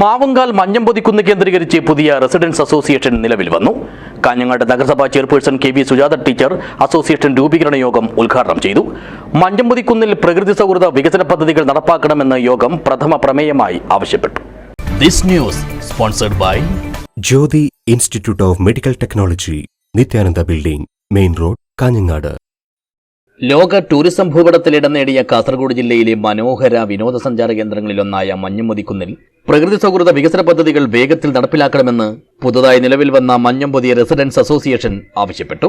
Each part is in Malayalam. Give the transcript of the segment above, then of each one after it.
മാവങ്കാൽ മഞ്ഞമ്പൊതിക്കുന്ന് കേന്ദ്രീകരിച്ച് പുതിയ റെസിഡൻസ് അസോസിയേഷൻ നിലവിൽ വന്നു. കാഞ്ഞങ്ങാട് നഗരസഭാ chairperson K V Sujatha teacher association രൂപീകരണ യോഗം ഉദ്ഘാടനം ചെയ്തു. മഞ്ഞമ്പൊതിക്കുന്നിൽ പ്രകൃതി സൗഹൃദ വികസന പദ്ധതികൾ നടപ്പാക്കണമെന്ന് യോഗം പ്രഥമ പ്രമേയമായി ആവശ്യപ്പെട്ടു. This news sponsored by Jyothi institute of medical technology Nithyananda building main road Kanhangad. ലോക ടൂറിസം ഭൂപടത്തിൽ ഇടം നേടിയ കാസർഗോഡ് ജില്ലയിലെ മനോഹര വിനോദസഞ്ചാര കേന്ദ്രങ്ങളിലൊന്നായ മഞ്ഞുമതിക്കുന്നിൽ പ്രകൃതി സൗഹൃദ വികസന പദ്ധതികൾ വേഗത്തിൽ നടപ്പിലാക്കണമെന്ന് പുതുതായി നിലവിൽ വന്ന മഞ്ഞമ്പൊതി റെസിഡൻസ് അസോസിയേഷൻ ആവശ്യപ്പെട്ടു.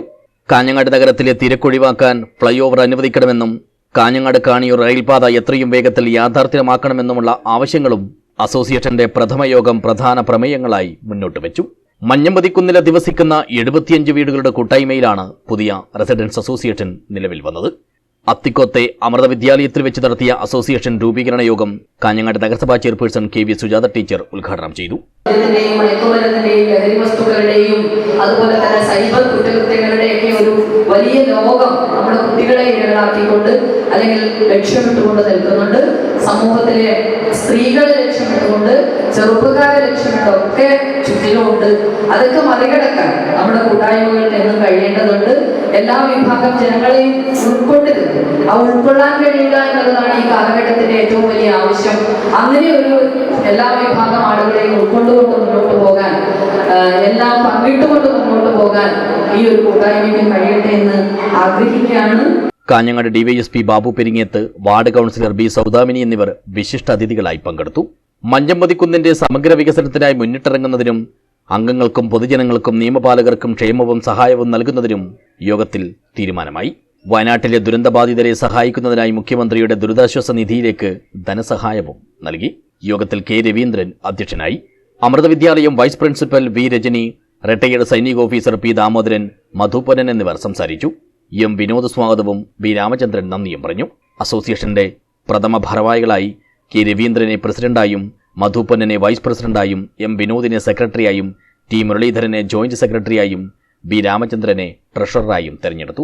കാഞ്ഞങ്ങാട് നഗരത്തിലെ തിരക്കൊഴിവാക്കാൻ ഫ്ളൈ ഓവർ അനുവദിക്കണമെന്നും കാഞ്ഞങ്ങാട് കാണിയൂർ റെയിൽപാത എത്രയും വേഗത്തിൽ യാഥാർത്ഥ്യമാക്കണമെന്നുമുള്ള ആവശ്യങ്ങളും അസോസിയേഷന്റെ പ്രഥമയോഗം പ്രധാന പ്രമേയങ്ങളായി മുന്നോട്ട് വെച്ചു. മഞ്ഞമ്പതിക്കുന്നില ദിവസിക്കുന്ന എഴുപത്തിയഞ്ച് വീടുകളുടെ കൂട്ടായ്മയിലാണ് പുതിയ റെസിഡൻസ് അസോസിയേഷൻ നിലവിൽ വന്നത്. അത്തിക്കോത്തെ അമൃത വിദ്യാലയത്തിൽ വെച്ച് നടത്തിയ അസോസിയേഷൻ രൂപീകരണ യോഗം കാഞ്ഞങ്ങാട് നഗരസഭാ chairperson K V Sujatha teacher ഉദ്ഘാടനം ചെയ്തു. ലഹരി വസ്തുക്കളുടെയും അതുപോലെ തന്നെ സൈബർ കുറ്റകൃത്യങ്ങളുടെയൊക്കെ ഒരു വലിയ ലോകം നമ്മുടെ കുട്ടികളെ ഇരകളാക്കിക്കൊണ്ട് അല്ലെങ്കിൽ ലക്ഷ്യമിട്ടുകൊണ്ട് നിൽക്കുന്നുണ്ട്. സമൂഹത്തിലെ സ്ത്രീകളെ ലക്ഷ്യമിട്ടുകൊണ്ട് ചെറുപ്പക്കാരെ ലക്ഷ്യമിട്ടൊക്കെ ചുറ്റിലുമുണ്ട്. അതൊക്കെ മറികടക്കാൻ നമ്മുടെ കൂട്ടായ്മകൾക്ക് എന്നും കഴിയേണ്ടതുണ്ട്. എല്ലാ വിഭാഗം ജനങ്ങളെയും ഉൾക്കൊണ്ടിരുന്നു. ആ ഉൾക്കൊള്ളാൻ കഴിയുക എന്നുള്ളതാണ് ഈ കാലഘട്ടത്തിന്റെ ഏറ്റവും വലിയ ആവശ്യം. അങ്ങനെ ഒരു എല്ലാ വിഭാഗം ആളുകളെയും ഉൾക്കൊണ്ടുകൊണ്ട് മുന്നോട്ട് പോകാൻ എല്ലാം പങ്കിട്ടുകൊണ്ട് മുന്നോട്ട് പോകാൻ ഈ ഒരു കൂട്ടായ്മയ്ക്ക് കഴിയട്ടെ എന്ന് ആഗ്രഹിക്കുകയാണ്. Kanhangad DYSP Babu Peringeth ward councillor B Saudamini എന്നിവർ വിശിഷ്ട അതിഥികളായി പങ്കെടുത്തു. മഞ്ചമ്പതിക്കുന്നിന്റെ സമഗ്ര വികസനത്തിനായി മുന്നിട്ടിറങ്ങുന്നതിനും അംഗങ്ങൾക്കും പൊതുജനങ്ങൾക്കും നിയമപാലകർക്കും ക്ഷേമവും സഹായവും നൽകുന്നതിനും യോഗത്തിൽ തീരുമാനമായി. വയനാട്ടിലെ ദുരന്തബാധിതരെ സഹായിക്കുന്നതിനായി മുഖ്യമന്ത്രിയുടെ ദുരിതാശ്വാസ നിധിയിലേക്ക് ധനസഹായവും നൽകി. യോഗത്തിൽ കെ രവീന്ദ്രൻ അധ്യക്ഷനായി. Amrita Vidyalayam vice principal V Rajani retired സൈനിക ഓഫീസർ പി ദാമോദരൻ മധുപനൻ എന്നിവർ സംസാരിച്ചു. എം വിനോദ് സ്വാഗതവും ബി രാമചന്ദ്രൻ നന്ദിയും പറഞ്ഞു. അസോസിയേഷന്റെ പ്രഥമ ഭാരവാഹികളായി കെ രവീന്ദ്രനെ പ്രസിഡന്റായും മധുപന്നനെ വൈസ് പ്രസിഡന്റായും എം വിനോദിനെ സെക്രട്ടറിയായും ടി മുരളീധരനെ ജോയിന്റ് സെക്രട്ടറിയായും ബി രാമചന്ദ്രനെ ട്രഷററായും തെരഞ്ഞെടുത്തു.